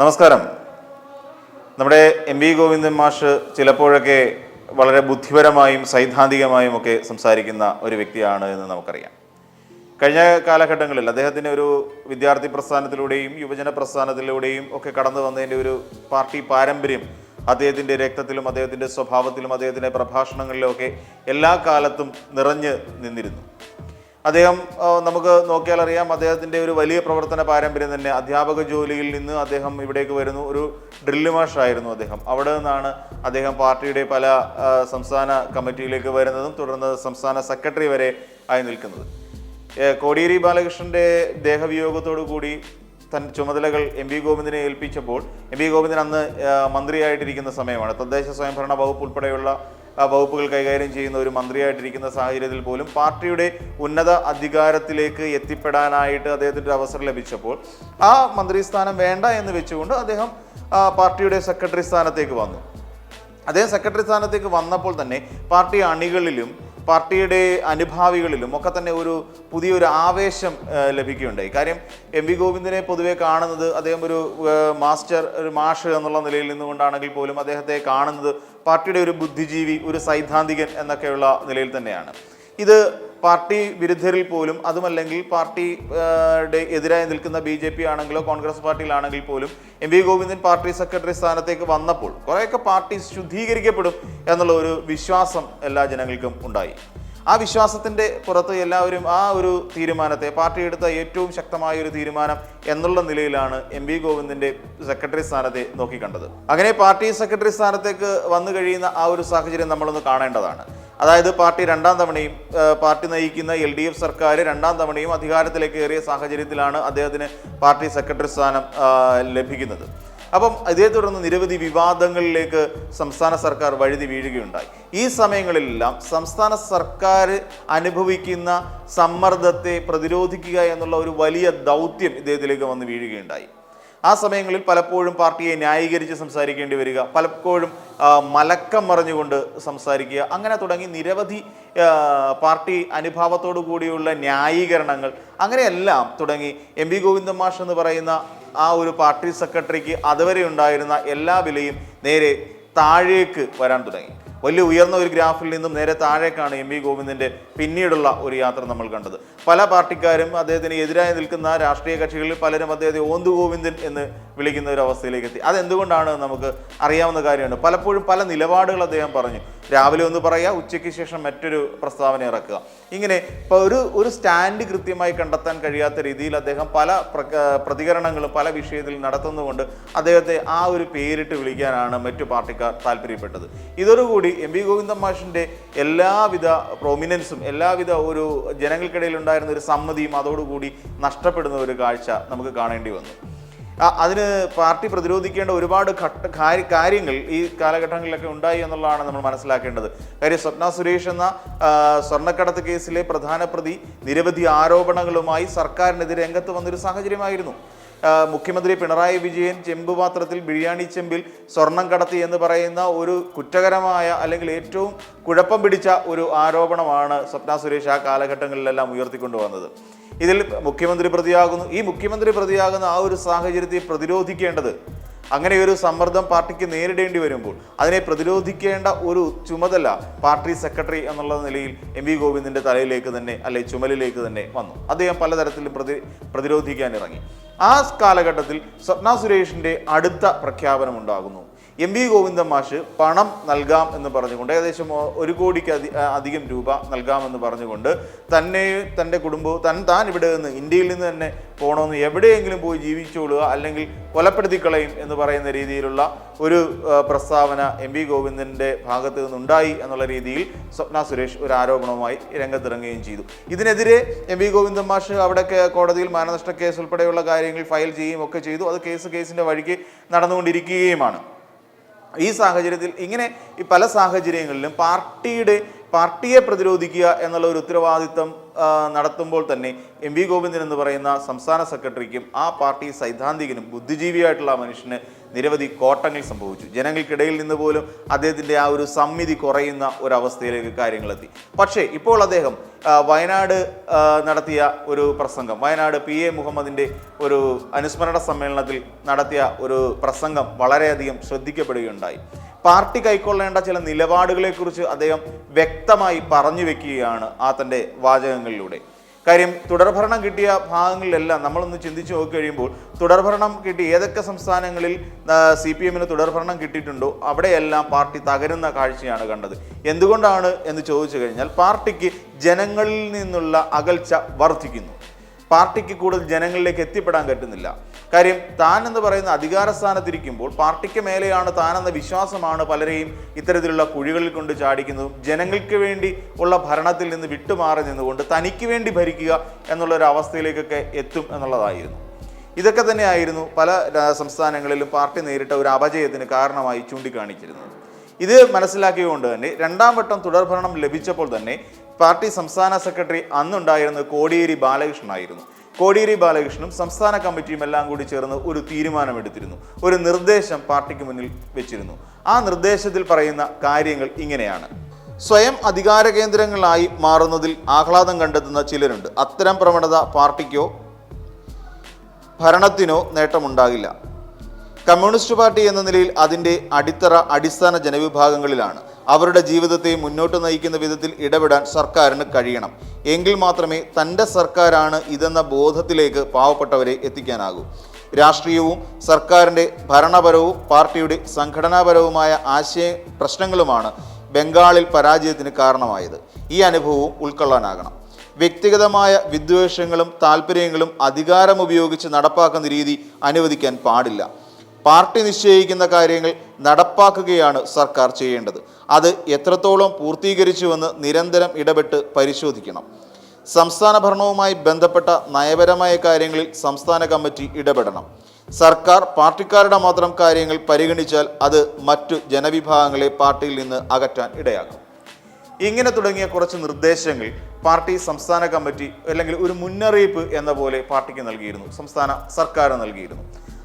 നമസ്കാരം. നമ്മുടെ M V Govindan മാഷ് ചിലപ്പോഴൊക്കെ വളരെ ബുദ്ധിപരമായും സൈദ്ധാന്തികമായും ഒക്കെ സംസാരിക്കുന്ന ഒരു വ്യക്തിയാണ് എന്ന് നമുക്കറിയാം. കഴിഞ്ഞ കാലഘട്ടങ്ങളിൽ അദ്ദേഹത്തിന്റെ ഒരു വിദ്യാർത്ഥി പ്രസ്ഥാനത്തിലൂടെയും യുവജന പ്രസ്ഥാനത്തിലൂടെയും ഒക്കെ കടന്നു വന്നതിന്റെ ഒരു പാർട്ടി പാരമ്പര്യം അദ്ദേഹത്തിന്റെ രക്തത്തിലും അദ്ദേഹത്തിന്റെ സ്വഭാവത്തിലും അദ്ദേഹത്തിന്റെ പ്രഭാഷണങ്ങളിലും ഒക്കെ എല്ലാ കാലത്തും നിറഞ്ഞ് നിന്നിരുന്നു. അദ്ദേഹം നമുക്ക് നോക്കിയാൽ അറിയാം അദ്ദേഹത്തിന്റെ ഒരു വലിയ പ്രവർത്തന പാരമ്പര്യം തന്നെ അധ്യാപക ജോലിയിൽ നിന്ന് അദ്ദേഹം ഇവിടേക്ക് വരുന്നു. ഒരു ഡ്രില്ല് മാഷായിരുന്നു അദ്ദേഹം. അവിടെ നിന്നാണ് അദ്ദേഹം പാർട്ടിയുടെ പല സംസ്ഥാന കമ്മിറ്റിയിലേക്ക് വരുന്നതും തുടർന്ന് സംസ്ഥാന സെക്രട്ടറി വരെ ആയി നിൽക്കുന്നത്. കോടിയേരി ബാലകൃഷ്ണന്റെ ദേഹവിയോഗത്തോടു കൂടി തൻ ചുമതലകൾ എം വി ഗോവിന്ദനെ ഏൽപ്പിച്ചപ്പോൾ എം വി ഗോവിന്ദൻ അന്ന് മന്ത്രിയായിട്ടിരിക്കുന്ന സമയമാണ്. തദ്ദേശ സ്വയംഭരണ വകുപ്പ് ഉൾപ്പെടെയുള്ള വകുപ്പുകൾ കൈകാര്യം ചെയ്യുന്ന ഒരു മന്ത്രിയായിട്ടിരിക്കുന്ന സാഹചര്യത്തിൽ പോലും പാർട്ടിയുടെ ഉന്നത അധികാരത്തിലേക്ക് എത്തിപ്പെടാനായിട്ട് അദ്ദേഹത്തിന്റെ അവസരം ലഭിച്ചപ്പോൾ ആ മന്ത്രി സ്ഥാനം വേണ്ട എന്ന് വെച്ചുകൊണ്ട് അദ്ദേഹം പാർട്ടിയുടെ സെക്രട്ടറി സ്ഥാനത്തേക്ക് വന്നു. അദ്ദേഹം സെക്രട്ടറി സ്ഥാനത്തേക്ക് വന്നപ്പോൾ തന്നെ പാർട്ടി അണികളിലും പാർട്ടിയുടെ അനുഭാവികളിലും ഒക്കെ തന്നെ ഒരു പുതിയൊരു ആവേശം ലഭിക്കുകയുണ്ടായി. കാര്യം എം വി ഗോവിന്ദനെ പൊതുവെ കാണുന്നത് അദ്ദേഹം ഒരു മാസ്റ്റർ ഒരു മാഷ് എന്നുള്ള നിലയിൽ നിന്നുകൊണ്ടാണെങ്കിൽ പോലും അദ്ദേഹത്തെ കാണുന്നത് പാർട്ടിയുടെ ഒരു ബുദ്ധിജീവി ഒരു സൈദ്ധാന്തികൻ എന്നൊക്കെയുള്ള നിലയിൽ തന്നെയാണ്. ഇത് പാർട്ടി വിരുദ്ധരിൽ പോലും അതുമല്ലെങ്കിൽ പാർട്ടി എതിരായി നിൽക്കുന്ന ബി ജെ പി ആണെങ്കിലോ കോൺഗ്രസ് പാർട്ടിയിലാണെങ്കിൽ പോലും M V Govindan party secretary സ്ഥാനത്തേക്ക് വന്നപ്പോൾ കുറേയൊക്കെ പാർട്ടി ശുദ്ധീകരിക്കപ്പെടും എന്നുള്ള ഒരു വിശ്വാസം എല്ലാ ജനങ്ങൾക്കും ഉണ്ടായി. ആ വിശ്വാസത്തിന്റെ പുറത്ത് എല്ലാവരും ആ ഒരു തീരുമാനത്തെ പാർട്ടി എടുത്ത ഏറ്റവും ശക്തമായ ഒരു തീരുമാനം എന്നുള്ള നിലയിലാണ് എം വി ഗോവിന്ദന്റെ സെക്രട്ടറി സ്ഥാനത്തെ നോക്കിക്കണ്ടത്. അങ്ങനെ പാർട്ടി സെക്രട്ടറി സ്ഥാനത്തേക്ക് വന്നു കഴിയുന്ന ആ ഒരു സാഹചര്യം നമ്മളൊന്ന് കാണേണ്ടതാണ്. അതായത് പാർട്ടി രണ്ടാം തവണയും പാർട്ടി നയിക്കുന്ന എൽ ഡി എഫ് സർക്കാർ രണ്ടാം തവണയും അധികാരത്തിലേക്ക് കയറിയ സാഹചര്യത്തിലാണ് അദ്ദേഹത്തിന് പാർട്ടി സെക്രട്ടറി സ്ഥാനം ലഭിക്കുന്നത്. അപ്പം ഇതേ തുടർന്ന് നിരവധി വിവാദങ്ങളിലേക്ക് സംസ്ഥാന സർക്കാർ വഴുതി വീഴുകയുണ്ടായി. ഈ സമയങ്ങളിലെല്ലാം സംസ്ഥാന സർക്കാർ അനുഭവിക്കുന്ന സമ്മർദ്ദത്തെ പ്രതിരോധിക്കുക എന്നുള്ള ഒരു വലിയ ദൗത്യം ഇദ്ദേഹത്തിലേക്ക് വന്ന് വീഴുകയുണ്ടായി. ആ സമയങ്ങളിൽ പലപ്പോഴും പാർട്ടിയെ ന്യായീകരിച്ച് സംസാരിക്കേണ്ടി വരിക പലപ്പോഴും മലക്കം മറിഞ്ഞുകൊണ്ട് സംസാരിക്കുക അങ്ങനെ തുടങ്ങി നിരവധി പാർട്ടി അനുഭാവത്തോടു കൂടിയുള്ള ന്യായീകരണങ്ങൾ അങ്ങനെയെല്ലാം തുടങ്ങി. എം വി ഗോവിന്ദൻ മാഷ് എന്ന് പറയുന്ന ആ ഒരു പാർട്ടി സെക്രട്ടറിക്ക് അതുവരെ ഉണ്ടായിരുന്ന എല്ലാ വിലയും നേരെ താഴേക്ക് വരാൻ തുടങ്ങി. വലിയ ഉയർന്ന ഒരു ഗ്രാഫിൽ നിന്നും നേരെ താഴേക്കാണ് എം വി ഗോവിന്ദന്റെ പിന്നീടുള്ള ഒരു യാത്ര നമ്മൾ കണ്ടത്. പല പാർട്ടിക്കാരും അദ്ദേഹത്തിന് എതിരായി നിൽക്കുന്ന രാഷ്ട്രീയ കക്ഷികളിൽ പലരും അദ്ദേഹത്തെ ഓന്തു ഗോവിന്ദൻ എന്ന് വിളിക്കുന്ന ഒരു അവസ്ഥയിലേക്ക് എത്തി. അതെന്തുകൊണ്ടാണ് നമുക്ക് അറിയാവുന്ന കാര്യമാണ്. പലപ്പോഴും പല നിലപാടുകൾ അദ്ദേഹം പറഞ്ഞു. രാവിലെ ഒന്ന് പറയുക ഉച്ചയ്ക്ക് ശേഷം മറ്റൊരു പ്രസ്താവന ഇറക്കുക. ഇങ്ങനെ ഇപ്പോൾ ഒരു ഒരു സ്റ്റാൻഡ് കൃത്യമായി കണ്ടെത്താൻ കഴിയാത്ത രീതിയിൽ അദ്ദേഹം പല പ്രതികരണങ്ങളും പല വിഷയത്തിൽ നടത്തുന്നതുകൊണ്ട് അദ്ദേഹത്തെ ആ ഒരു പേരിട്ട് വിളിക്കാനാണ് മറ്റു പാർട്ടിക്കാർ താല്പര്യപ്പെട്ടത്. ഇതോടുകൂടി എം വി ഗോവിന്ദൻ മാഷിന്റെ എല്ലാവിധ പ്രൊമിനൻസും എല്ലാവിധ ഒരു ജനങ്ങൾക്കിടയിൽ ഉണ്ടായിരുന്ന ഒരു സമ്മതിയും അതോടുകൂടി നഷ്ടപ്പെടുന്ന ഒരു കാഴ്ച നമുക്ക് കാണേണ്ടി വന്നു. അതിന് പാർട്ടി പ്രതിരോധിക്കേണ്ട ഒരുപാട് ഘട്ട കാര്യങ്ങൾ ഈ കാലഘട്ടങ്ങളിലൊക്കെ ഉണ്ടായി എന്നുള്ളതാണ് നമ്മൾ മനസ്സിലാക്കേണ്ടത്. കാര്യം സ്വപ്ന സുരേഷ് എന്ന സ്വർണക്കടത്ത് കേസിലെ പ്രധാന പ്രതി നിരവധി ആരോപണങ്ങളുമായി സർക്കാരിനെതിരെ രംഗത്ത് വന്നൊരു സാഹചര്യമായിരുന്നു. മുഖ്യമന്ത്രി പിണറായി വിജയൻ ചെമ്പുപാത്രത്തിൽ ബിരിയാണി ചെമ്പിൽ സ്വർണം കടത്തി എന്ന് പറയുന്ന ഒരു കുറ്റകരമായ അല്ലെങ്കിൽ ഏറ്റവും കുഴപ്പം പിടിച്ച ഒരു ആരോപണമാണ് സ്വപ്ന സുരേഷ് ആ കാലഘട്ടങ്ങളിലെല്ലാം ഉയർത്തിക്കൊണ്ടുവന്നത്. ഇതിൽ മുഖ്യമന്ത്രി പ്രതിയാകുന്നു. ഈ മുഖ്യമന്ത്രി പ്രതിയാകുന്ന ആ ഒരു സാഹചര്യത്തെ പ്രതിരോധിക്കേണ്ടത് അങ്ങനെ ഒരു സമ്മർദ്ദം പാർട്ടിക്ക് നേരിടേണ്ടി വരുമ്പോൾ അതിനെ പ്രതിരോധിക്കേണ്ട ഒരു ചുമതല പാർട്ടി സെക്രട്ടറി എന്നുള്ള നിലയിൽ എം വി ഗോവിന്ദിന്റെ തലയിലേക്ക് തന്നെ അല്ലെ ചുമലിലേക്ക് തന്നെ വന്നു. അദ്ദേഹം പലതരത്തിലും പ്രതി പ്രതിരോധിക്കാൻ ഇറങ്ങി. ആ കാലഘട്ടത്തിൽ സ്വപ്ന സുരേഷിന്റെ അടുത്ത പ്രഖ്യാപനം ഉണ്ടാകുന്നു എം വി ഗോവിന്ദൻ മാഷ് പണം നൽകാം എന്ന് പറഞ്ഞുകൊണ്ട് ഏകദേശം ഒരു കോടിക്ക് അധി അധികം രൂപ നൽകാമെന്ന് പറഞ്ഞുകൊണ്ട് തന്നെ തന്റെ കുടുംബവും തൻ താൻ ഇവിടെ നിന്ന് ഇന്ത്യയിൽ നിന്ന് തന്നെ പോകണമെന്ന് എവിടെയെങ്കിലും പോയി ജീവിച്ചോളുക അല്ലെങ്കിൽ കൊലപ്പെടുത്തിക്കളയും എന്ന് പറയുന്ന രീതിയിലുള്ള ഒരു പ്രസ്താവന എം വി ഗോവിന്ദന്റെ ഭാഗത്ത് നിന്നുണ്ടായി എന്നുള്ള രീതിയിൽ സ്വപ്ന സുരേഷ് ഒരു ആരോപണവുമായി രംഗത്തിറങ്ങുകയും ചെയ്തു. ഇതിനെതിരെ എം വി ഗോവിന്ദൻ മാഷ് അവിടെ കോടതിയിൽ മാനനഷ്ട കേസ് ഉൾപ്പെടെയുള്ള കാര്യങ്ങൾ ഫയൽ ചെയ്യുകയും ഒക്കെ ചെയ്തു. അത് കേസ് കേസിന്റെ വഴിക്ക് നടന്നുകൊണ്ടിരിക്കുകയുമാണ്. ഈ സാഹചര്യത്തിൽ ഇങ്ങനെ ഈ പല സാഹചര്യങ്ങളിലും പാർട്ടിയുടെ പാർട്ടിയെ പ്രതിരോധിക്കുക എന്നുള്ള ഒരു ഉത്തരവാദിത്തം നടത്തുമ്പോൾ തന്നെ എം വി ഗോവിന്ദൻ എന്ന് പറയുന്ന സംസ്ഥാന സെക്രട്ടറിക്കും ആ പാർട്ടി സൈദ്ധാന്തികനും ബുദ്ധിജീവിയായിട്ടുള്ള മനുഷ്യന് നിരവധി കോട്ടങ്ങൾ സംഭവിച്ചു. ജനങ്ങൾക്കിടയിൽ നിന്ന് പോലും അദ്ദേഹത്തിന്റെ ആ ഒരു സമ്മിതി കുറയുന്ന ഒരവസ്ഥയിലേക്ക് കാര്യങ്ങളെത്തി. പക്ഷേ ഇപ്പോൾ അദ്ദേഹം വയനാട് നടത്തിയ ഒരു പ്രസംഗം വയനാട് പി എ മുഹമ്മദിന്റെ ഒരു അനുസ്മരണ സമ്മേളനത്തിൽ നടത്തിയ ഒരു പ്രസംഗം വളരെയധികം ശ്രദ്ധിക്കപ്പെടുകയുണ്ടായി. പാർട്ടി കൈക്കൊള്ളേണ്ട ചില നിലപാടുകളെക്കുറിച്ച് അദ്ദേഹം വ്യക്തമായി പറഞ്ഞു വെക്കുകയാണ് ആ തന്റെ വാചകങ്ങളിലൂടെ. കാര്യം തുടർഭരണം കിട്ടിയ ഭാഗങ്ങളിലെല്ലാം നമ്മളൊന്ന് ചിന്തിച്ചു നോക്കി കഴിയുമ്പോൾ തുടർഭരണം കിട്ടി ഏതൊക്കെ സംസ്ഥാനങ്ങളിൽ സി പി എമ്മിന് തുടർഭരണം കിട്ടിയിട്ടുണ്ടോ അവിടെയെല്ലാം പാർട്ടി തകരുന്ന കാഴ്ചയാണ് കണ്ടത്. എന്തുകൊണ്ടാണ് എന്ന് ചോദിച്ചു കഴിഞ്ഞാൽ പാർട്ടിക്ക് ജനങ്ങളിൽ നിന്നുള്ള അകൽച്ച വർദ്ധിക്കുന്നു. പാർട്ടിക്ക് കൂടുതൽ ജനങ്ങളിലേക്ക് എത്തിപ്പെടാൻ പറ്റുന്നില്ല. കാര്യം താൻ എന്ന് പറയുന്ന അധികാര സ്ഥാനത്തിരിക്കുമ്പോൾ പാർട്ടിക്ക് മേലെയാണ് താനെന്ന വിശ്വാസമാണ് പലരെയും ഇത്തരത്തിലുള്ള കുഴികളിൽ കൊണ്ട് ചാടിക്കുന്നതും ജനങ്ങൾക്ക് വേണ്ടി ഉള്ള ഭരണത്തിൽ നിന്ന് വിട്ടുമാറി നിന്നുകൊണ്ട് തനിക്ക് വേണ്ടി ഭരിക്കുക എന്നുള്ള ഒരു അവസ്ഥയിലേക്കൊക്കെ എത്തും എന്നുള്ളതായിരുന്നു. ഇതൊക്കെ തന്നെയായിരുന്നു പല സംസ്ഥാനങ്ങളിലും പാർട്ടി നേരിട്ട ഒരു അപജയത്തിന് കാരണമായി ചൂണ്ടിക്കാണിച്ചിരുന്നത്. ഇത് മനസ്സിലാക്കിയതുകൊണ്ട് തന്നെ രണ്ടാം വട്ടം തുടർഭരണം ലഭിച്ചപ്പോൾ തന്നെ പാർട്ടി സംസ്ഥാന സെക്രട്ടറി അന്നുണ്ടായിരുന്നത് കോടിയേരി ബാലകൃഷ്ണനായിരുന്നു കോടിയേരി ബാലകൃഷ്ണനും സംസ്ഥാന കമ്മിറ്റിയും എല്ലാം കൂടി ചേർന്ന് ഒരു തീരുമാനമെടുത്തിരുന്നു. ഒരു നിർദ്ദേശം പാർട്ടിക്ക് മുന്നിൽ വെച്ചിരുന്നു. ആ നിർദ്ദേശത്തിൽ പറയുന്ന കാര്യങ്ങൾ ഇങ്ങനെയാണ്. സ്വയം അധികാര കേന്ദ്രങ്ങളായി മാറുന്നതിൽ ആഹ്ലാദം കണ്ടെത്തുന്ന ചിലരുണ്ട്. അത്തരം പ്രവണത പാർട്ടിക്കോ ഭരണത്തിനോ നേട്ടമുണ്ടാകില്ല. കമ്മ്യൂണിസ്റ്റ് പാർട്ടി എന്ന നിലയിൽ അതിന്റെ അടിത്തറ അടിസ്ഥാന ജനവിഭാഗങ്ങളിലാണ്. അവരുടെ ജീവിതത്തെ മുന്നോട്ട് നയിക്കുന്ന വിധത്തിൽ ഇടപെടാൻ സർക്കാരിന് കഴിയണം. എങ്കിൽ മാത്രമേ തന്റെ സർക്കാരാണ് ഇതെന്ന ബോധത്തിലേക്ക് പാവപ്പെട്ടവരെ എത്തിക്കാനാകൂ. രാഷ്ട്രീയവും സർക്കാരിന്റെ ഭരണപരവും പാർട്ടിയുടെ സംഘടനാപരവുമായ ആശയ പ്രശ്നങ്ങളുമാണ് ബംഗാളിൽ പരാജയത്തിന് കാരണമായത്. ഈ അനുഭവവും ഉൾക്കൊള്ളാനാകണം. വ്യക്തിഗതമായ വിദ്വേഷങ്ങളും താല്പര്യങ്ങളും അധികാരമുപയോഗിച്ച് നടപ്പാക്കുന്ന രീതി അനുവദിക്കാൻ പാടില്ല. പാർട്ടി നിശ്ചയിക്കുന്ന കാര്യങ്ങൾ നടപ്പാക്കുകയാണ് സർക്കാർ ചെയ്യേണ്ടത്. അത് എത്രത്തോളം പൂർത്തീകരിച്ചുവെന്ന് നിരന്തരം ഇടപെട്ട് പരിശോധിക്കണം. സംസ്ഥാന ഭരണവുമായി ബന്ധപ്പെട്ട നയപരമായ കാര്യങ്ങളിൽ സംസ്ഥാന കമ്മിറ്റി ഇടപെടണം. സർക്കാർ പാർട്ടിക്കാരുടെ മാത്രം കാര്യങ്ങൾ പരിഗണിച്ചാൽ അത് മറ്റു ജനവിഭാഗങ്ങളെ പാർട്ടിയിൽ നിന്ന് അകറ്റാൻ ഇടയാക്കും. ഇങ്ങനെ തുടങ്ങിയ കുറച്ച് നിർദ്ദേശങ്ങൾ പാർട്ടി സംസ്ഥാന കമ്മിറ്റി അല്ലെങ്കിൽ ഒരു മുന്നറിയിപ്പ് എന്ന പോലെ പാർട്ടിക്ക് നൽകിയിരുന്നു. സംസ്ഥാന സർക്കാർ നൽകിയിരുന്നു.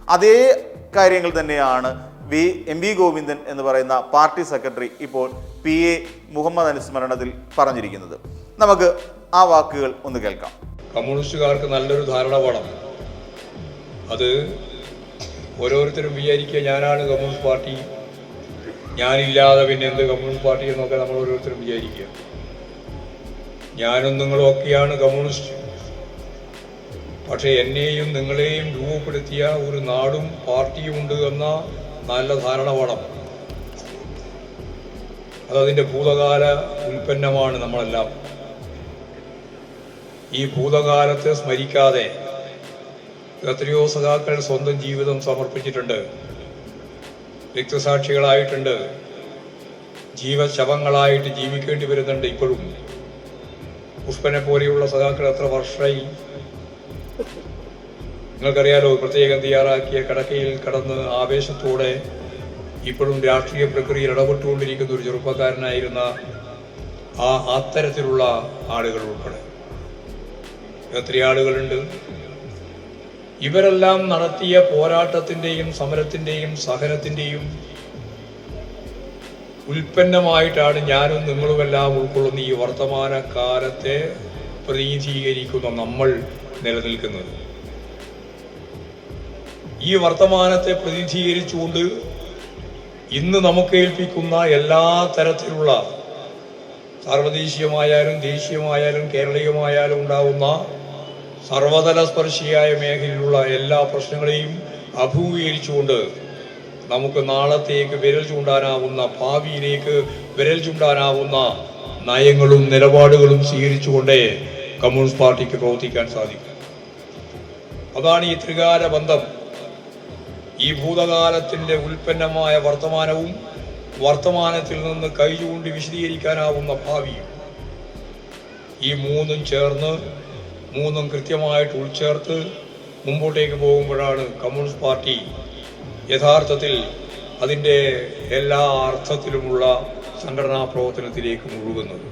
അതേ കാര്യങ്ങൾ തന്നെയാണ് വി എം വി ഗോവിന്ദൻ എന്ന് പറയുന്ന പാർട്ടി സെക്രട്ടറി ഇപ്പോൾ പി എ മുഹമ്മദ് അനുസ്മരണത്തിൽ പറഞ്ഞിരിക്കുന്നത്. നമുക്ക് ആ വാക്കുകൾ ഒന്ന് കേൾക്കാം. കമ്മ്യൂണിസ്റ്റുകാർക്ക് നല്ലൊരു ധാരണ വേണം. അത് ഓരോരുത്തരും വിചാരിക്കുക ഞാനാണ് കമ്മ്യൂണിസ്റ്റ് പാർട്ടി. ഞാനില്ലാതെ പിന്നെ എന്ത് കമ്മ്യൂണിസ്റ്റ് പാർട്ടി എന്നൊക്കെ നമ്മൾ ഓരോരുത്തരും വിചാരിക്കുക. ഞാനും നിങ്ങളും ഒക്കെയാണ് കമ്മ്യൂണിസ്റ്റ്. പക്ഷേ എന്നെയും നിങ്ങളെയും രൂപപ്പെടുത്തിയ ഒരു നാടും പാർട്ടിയും ഉണ്ട് എന്ന നല്ല ധാരണ വേണം അതതിന്റെ ഭൂതകാല ഉൽപ്പന്നമാണ് നമ്മളെല്ലാം. ഈ ഭൂതകാലത്തെ സ്മരിക്കാതെ എത്രയോ സഖാക്കൾ സ്വന്തം ജീവിതം സമർപ്പിച്ചിട്ടുണ്ട്. രക്തസാക്ഷികളായിട്ടുണ്ട്. ജീവശവങ്ങളായിട്ട് ജീവിക്കേണ്ടി വരുന്നുണ്ട് ഇപ്പോഴും. പുഷ്പനെ പോലെയുള്ള സഖാക്കൾ എത്ര വർഷമായി നിങ്ങൾക്കറിയാലോ പ്രത്യേകം തയ്യാറാക്കിയ കടക്കയിൽ കടന്ന് ആവേശത്തോടെ ഇപ്പോഴും രാഷ്ട്രീയ പ്രക്രിയയിൽ ഇടപെട്ടുകൊണ്ടിരിക്കുന്ന ഒരു ചെറുപ്പക്കാരനായിരുന്ന ആ അത്തരത്തിലുള്ള ആളുകൾ ഉൾപ്പെടെ. എത്ര ആളുകളുണ്ട്. ഇവരെല്ലാം നടത്തിയ പോരാട്ടത്തിന്റെയും സമരത്തിന്റെയും സഹനത്തിന്റെയും ഉൽപ്പന്നമായിട്ടാണ് ഞാനും നിങ്ങളുമെല്ലാം ഉൾക്കൊള്ളുന്ന ഈ വർത്തമാനകാലത്തെ പ്രതിനിധീകരിക്കുന്ന നമ്മൾ നിലനിൽക്കുന്നത്. ഈ വർത്തമാനത്തെ പ്രതിനിധീകരിച്ചുകൊണ്ട് ഇന്ന് നമുക്ക് ഏൽപ്പിക്കുന്ന എല്ലാ തരത്തിലുള്ള സർവദേശീയമായാലും ദേശീയമായാലും കേരളീയമായാലും ഉണ്ടാവുന്ന സർവതല സ്പർശിയായ മേഖലയിലുള്ള എല്ലാ പ്രശ്നങ്ങളെയും അഭിമുഖീകരിച്ചുകൊണ്ട് നമുക്ക് നാളത്തേക്ക് വിരൽ ചൂണ്ടാനാവുന്ന ഭാവിയിലേക്ക് വിരൽ ചൂണ്ടാനാവുന്ന നയങ്ങളും നിലപാടുകളും സ്വീകരിച്ചുകൊണ്ടേ കമ്മ്യൂണിസ്റ്റ് പാർട്ടിക്ക് പ്രവർത്തിക്കാൻ സാധിക്കും. അതാണ് ഈ ത്രികാല ബന്ധം. ഈ ഭൂതകാലത്തിന്റെ ഉൽപ്പന്നമായ വർത്തമാനവും വർത്തമാനത്തിൽ നിന്ന് കൈചൂണ്ടി വിശദീകരിക്കാനാവുന്ന ഭാവിയും. ഈ മൂന്നും ചേർന്ന് മൂന്നും കൃത്യമായിട്ട് ഉൾച്ചേർത്ത് മുമ്പോട്ടേക്ക് പോകുമ്പോഴാണ് കമ്മ്യൂണിസ്റ്റ് പാർട്ടി യഥാർത്ഥത്തിൽ അതിന്റെ എല്ലാ അർത്ഥത്തിലുമുള്ള സംഘടനാ പ്രവർത്തനത്തിലേക്ക് മുഴുകുന്നത്.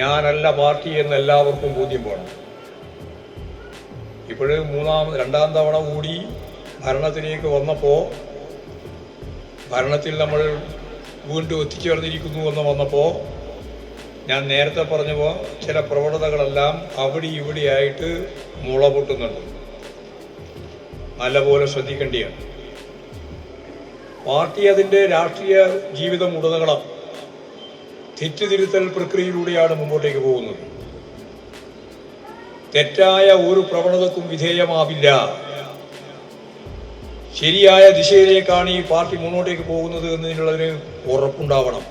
ഞാനല്ല പാർട്ടി എന്ന് എല്ലാവർക്കും ബോധ്യം വേണം. ഇപ്പോഴ് മൂന്നാം രണ്ടാം തവണ കൂടി ഭരണത്തിലേക്ക് വന്നപ്പോൾ ഭരണത്തിൽ നമ്മൾ വീണ്ടും എത്തിച്ചേർന്നിരിക്കുന്നു എന്ന് വന്നപ്പോൾ ഞാൻ നേരത്തെ പറഞ്ഞപ്പോൾ ചില പ്രവണതകളെല്ലാം അവിടെ ഇവിടെയായിട്ട് മുള പൊട്ടുന്നുണ്ട്. നല്ലപോലെ ശ്രദ്ധിക്കേണ്ടിയാണ്. പാർട്ടി അതിന്റെ രാഷ്ട്രീയ ജീവിതം ഉടനീളം തെറ്റുതിരുത്തൽ പ്രക്രിയയിലൂടെയാണ് മുമ്പോട്ടേക്ക് പോകുന്നത്. തെറ്റായ ഒരു പ്രവണതക്കും വിധേയമാവില്ല. ശരിയായ ദിശയിലേക്കാണ് ഈ പാർട്ടി മുന്നോട്ടേക്ക് പോകുന്നത് എന്നതിനുള്ളതിന് ഉറപ്പുണ്ടാവണം.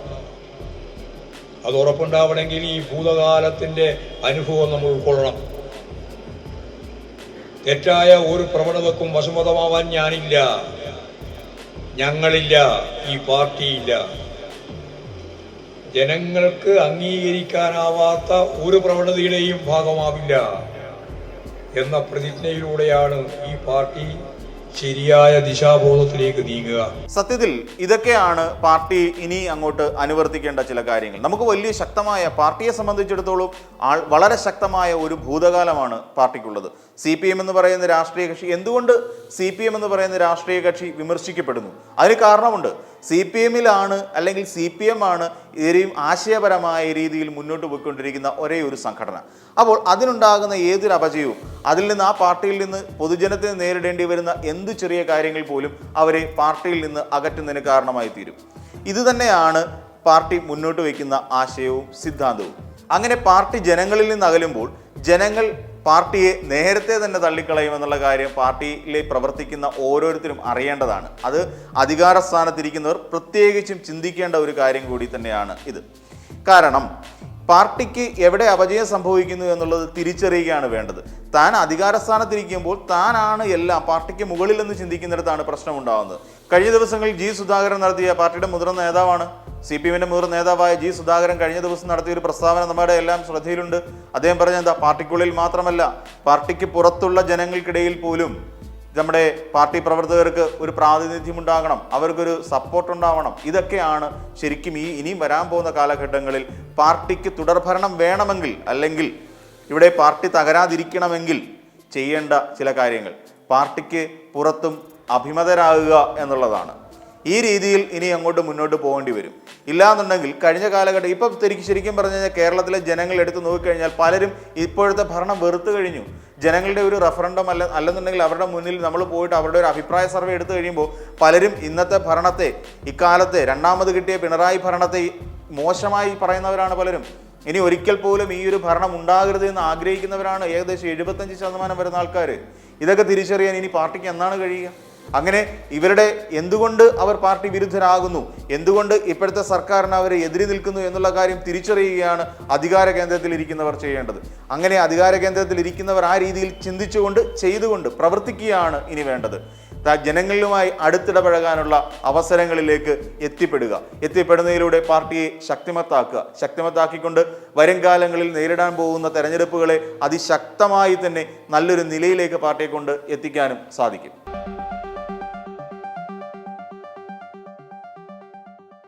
അത് ഉറപ്പുണ്ടാവണമെങ്കിൽ ഈ ഭൂതകാലത്തിന്റെ അനുഭവം നമ്മൾ ഉൾക്കൊള്ളണം. തെറ്റായ ഒരു പ്രവണതക്കും വശമതമാവാൻ ഞാനില്ല. ഞങ്ങളില്ല. ഈ പാർട്ടിയില്ല. ജനങ്ങൾക്ക് അംഗീകരിക്കാനാവാത്ത ഒരു പ്രവണതയുടെയും ഭാഗമാവില്ല. എന്ന പ്രതിജ്ഞയിലൂടെയാണ് ഈ പാർട്ടി ശരിയായ ദിശാബോധത്തിലേക്ക് നീങ്ങുക. സത്യത്തിൽ ഇതൊക്കെയാണ് പാർട്ടി ഇനി അങ്ങോട്ട് അനുവർത്തിക്കേണ്ട ചില കാര്യങ്ങൾ. നമുക്ക് വലിയ ശക്തമായ പാർട്ടിയെ സംബന്ധിച്ചിടത്തോളം ആൾ വളരെ ശക്തമായ ഒരു ഭൂതകാലമാണ് പാർട്ടിക്കുള്ളത്. സി പി എം എന്ന് പറയുന്ന രാഷ്ട്രീയ കക്ഷി എന്തുകൊണ്ട് സി പി എം എന്ന് പറയുന്ന രാഷ്ട്രീയ കക്ഷി വിമർശിക്കപ്പെടുന്നു? അതിന് കാരണമുണ്ട്. സി പി എമ്മിലാണ് അല്ലെങ്കിൽ സി പി എം ആണ് ഇതിനെയും ആശയപരമായ രീതിയിൽ മുന്നോട്ട് പോയിക്കൊണ്ടിരിക്കുന്ന ഒരേ ഒരു സംഘടന. അപ്പോൾ അതിനുണ്ടാകുന്ന ഏതൊരു അപജയവും അതിൽ നിന്ന് ആ പാർട്ടിയിൽ നിന്ന് പൊതുജനത്തിന് നേരിടേണ്ടി വരുന്ന എന്ത് ചെറിയ കാര്യങ്ങൾ പോലും അവരെ പാർട്ടിയിൽ നിന്ന് അകറ്റുന്നതിന് കാരണമായി തീരും. ഇതുതന്നെയാണ് പാർട്ടി മുന്നോട്ട് വയ്ക്കുന്ന ആശയവും സിദ്ധാന്തവും. അങ്ങനെ പാർട്ടി ജനങ്ങളിൽ നിന്ന് അകലുമ്പോൾ ജനങ്ങൾ പാർട്ടിയെ നേരത്തെ തന്നെ തള്ളിക്കളയുമെന്നുള്ള കാര്യം പാർട്ടിയിൽ പ്രവർത്തിക്കുന്ന ഓരോരുത്തരും അറിയേണ്ടതാണ്. അത് അധികാര സ്ഥാനത്തിരിക്കുന്നവർ പ്രത്യേകിച്ചും ചിന്തിക്കേണ്ട ഒരു കാര്യം കൂടി തന്നെയാണ് ഇത്. കാരണം പാർട്ടിക്ക് എവിടെ അപജയം സംഭവിക്കുന്നു എന്നുള്ളത് തിരിച്ചറിയുകയാണ് വേണ്ടത്. താൻ അധികാര സ്ഥാനത്തിരിക്കുമ്പോൾ താനാണ് എല്ലാം പാർട്ടിക്ക് മുകളിൽ എന്ന് ചിന്തിക്കുന്നിടത്താണ് പ്രശ്നമുണ്ടാകുന്നത് കഴിഞ്ഞ ദിവസങ്ങളിൽ ജി സുധാകരൻ നടത്തിയ പാർട്ടിയുടെ മുതിർന്ന നേതാവാണ്. സി പി എമ്മിന്റെ മുതിർന്ന നേതാവായ ജി സുധാകരൻ കഴിഞ്ഞ ദിവസം നടത്തിയ ഒരു പ്രസ്താവന നമ്മുടെ എല്ലാം ശ്രദ്ധയിലുണ്ട്. അദ്ദേഹം പറഞ്ഞ എന്താ? പാർട്ടിക്കുള്ളിൽ മാത്രമല്ല പാർട്ടിക്ക് പുറത്തുള്ള ജനങ്ങൾക്കിടയിൽ പോലും നമ്മുടെ പാർട്ടി പ്രവർത്തകർക്ക് ഒരു പ്രാതിനിധ്യം ഉണ്ടാകണം അവർക്കൊരു സപ്പോർട്ട് ഉണ്ടാവണം ഇതൊക്കെയാണ് ശരിക്കും ഈ ഇനിയും വരാൻ പോകുന്ന കാലഘട്ടങ്ങളിൽ പാർട്ടിക്ക് തുടർഭരണം വേണമെങ്കിൽ അല്ലെങ്കിൽ ഇവിടെ പാർട്ടി തകരാതിരിക്കണമെങ്കിൽ ചെയ്യേണ്ട ചില കാര്യങ്ങൾ. പാർട്ടിക്ക് പുറത്തും അഭിമതരാകുക എന്നുള്ളതാണ്. ഈ രീതിയിൽ ഇനി അങ്ങോട്ട് മുന്നോട്ട് പോകേണ്ടി വരും. ഇല്ലാന്നുണ്ടെങ്കിൽ കഴിഞ്ഞ കാലഘട്ടം ഇപ്പം ശരിക്കും ശരിക്കും പറഞ്ഞു കഴിഞ്ഞാൽ കേരളത്തിലെ ജനങ്ങൾ എടുത്ത് നോക്കിക്കഴിഞ്ഞാൽ പലരും ഇപ്പോഴത്തെ ഭരണം വെറുത്തു കഴിഞ്ഞു. ജനങ്ങളുടെ ഒരു റഫറൻഡം അല്ല അല്ലെന്നുണ്ടെങ്കിൽ അവരുടെ മുന്നിൽ നമ്മൾ പോയിട്ട് അവരുടെ ഒരു അഭിപ്രായ സർവേ എടുത്തു കഴിയുമ്പോൾ പലരും ഇന്നത്തെ ഭരണത്തെ ഇക്കാലത്തെ രണ്ടാമത് കിട്ടിയ പിണറായി ഭരണത്തെ മോശമായി പറയുന്നവരാണ് പലരും. ഇനി ഒരിക്കൽ പോലും ഈ ഒരു ഭരണം ഉണ്ടാകരുത് എന്ന് ആഗ്രഹിക്കുന്നവരാണ് ഏകദേശം എഴുപത്തഞ്ച് ശതമാനം വരുന്ന ആൾക്കാർ ഇതൊക്കെ തിരിച്ചറിയാൻ ഇനി പാർട്ടിക്ക് എന്നാണ് കഴിയുക? അങ്ങനെ ഇവരുടെ എന്തുകൊണ്ട് അവർ പാർട്ടി വിരുദ്ധരാകുന്നു? എന്തുകൊണ്ട് ഇപ്പോഴത്തെ സർക്കാരിന് അവരെ എതിരി നിൽക്കുന്നു എന്നുള്ള കാര്യം തിരിച്ചറിയുകയാണ് അധികാര കേന്ദ്രത്തിൽ ഇരിക്കുന്നവർ ചെയ്യേണ്ടത്. അങ്ങനെ അധികാര കേന്ദ്രത്തിൽ ഇരിക്കുന്നവർ ആ രീതിയിൽ ചിന്തിച്ചുകൊണ്ട് ചെയ്തുകൊണ്ട് പ്രവർത്തിക്കുകയാണ് ഇനി വേണ്ടത്. ജനങ്ങളിലുമായി അടുത്തിടപഴകാനുള്ള അവസരങ്ങളിലേക്ക് എത്തിപ്പെടുക. എത്തിപ്പെടുന്നതിലൂടെ പാർട്ടിയെ ശക്തിമത്താക്കുക. ശക്തിമത്താക്കിക്കൊണ്ട് വരും കാലങ്ങളിൽ നേരിടാൻ പോകുന്ന തെരഞ്ഞെടുപ്പുകളെ അതിശക്തമായി തന്നെ നല്ലൊരു നിലയിലേക്ക് പാർട്ടിയെ കൊണ്ട് എത്തിക്കാനും സാധിക്കും.